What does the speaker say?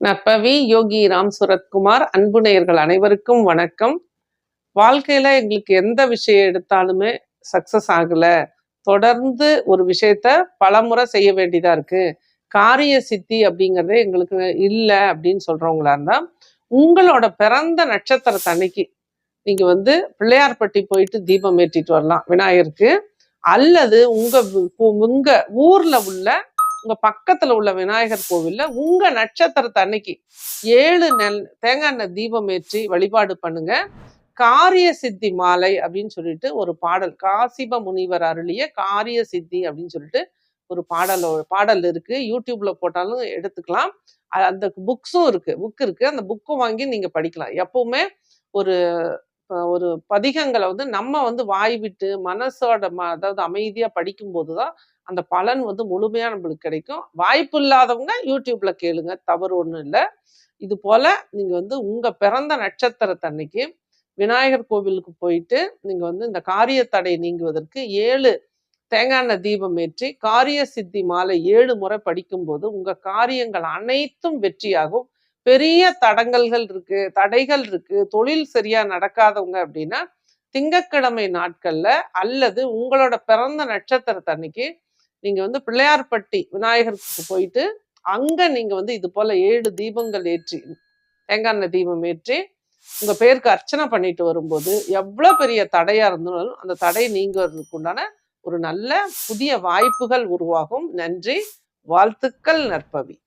நற்பவி யோகி ராம் சுரத்குமார் அன்பு நேயர்கள் அனைவருக்கும் வணக்கம். வாழ்க்கையில எங்களுக்கு எந்த விஷயம் எடுத்தாலுமே சக்சஸ் ஆகல. தொடர்ந்து ஒரு விஷயத்த பலமுறை செய்ய வேண்டியதா இருக்கு. காரிய சித்தி அப்படிங்கறதே எங்களுக்கு இல்லை அப்படின்னு சொல்றவங்களா இருந்தா உங்களோட பிறந்த நட்சத்திரத்தை அன்னைக்கு நீங்க வந்து பிள்ளையார்பட்டி போயிட்டு தீபம் ஏற்றிட்டு வரலாம். விநாயகருக்கு. அல்லது உங்க உங்க ஊர்ல உள்ள உங்க பக்கத்துல உள்ள விநாயகர் கோவில்ல உங்க நட்சத்திரத்தை அன்னைக்கு ஏழு நெல் தேங்காய் எண்ணெய் தீபம் ஏற்றி வழிபாடு பண்ணுங்க. காரிய சித்தி மாலை அப்படின்னு சொல்லிட்டு ஒரு பாடல். காசிப முனிவர் அருளிய காரிய சித்தி அப்படின்னு சொல்லிட்டு ஒரு பாடல் பாடல் இருக்கு. யூடியூப்ல போட்டாலும் எடுத்துக்கலாம். அந்த புக்ஸும் இருக்கு. புக் இருக்கு. அந்த புக்கும் வாங்கி நீங்க படிக்கலாம். எப்பவுமே ஒரு ஒரு பதிகங்களை வந்து நம்ம வந்து வாய் விட்டு மனசோட ம அதாவது அமைதியா படிக்கும்போது தான் அந்த பலன் வந்து முழுமையா நம்மளுக்கு கிடைக்கும். வாய்ப்பு இல்லாதவங்க யூடியூப்ல கேளுங்க தவறு ஒன்றும் இல்லை. இது போல நீங்க வந்து உங்க பிறந்த நட்சத்திரத்தன்னைக்கு விநாயகர் கோவிலுக்கு போயிட்டு நீங்க வந்து இந்த காரிய தடை நீங்குவதற்கு ஏழு தேங்காய் எண்ணெய் தீபம் ஏற்றி காரிய சித்தி மாலை ஏழு முறை படிக்கும்போது உங்க காரியங்கள் அனைத்தும் வெற்றியாகும். பெரிய தடங்கல்கள் இருக்கு தடைகள் இருக்கு தொழில் சரியா நடக்காதவங்க அப்படின்னா திங்கட்கிழமை நாட்கள்ல அல்லது உங்களோட பிறந்த நட்சத்திரத்தன்னைக்கு நீங்க வந்து பிள்ளையார்பட்டி விநாயகருக்கு போயிட்டு அங்க நீங்க வந்து இது போல ஏழு தீபங்கள் ஏற்றி தேங்காய் தீபம் ஏற்றி உங்க பேருக்கு அர்ச்சனை பண்ணிட்டு வரும்போது எவ்வளவு பெரிய தடையா இருந்தாலும் அந்த தடை நீங்கிறதுக்கு உண்டான ஒரு நல்ல புதிய வாய்ப்புகள் உருவாகும். நன்றி. வாழ்த்துக்கள் நற்பவி.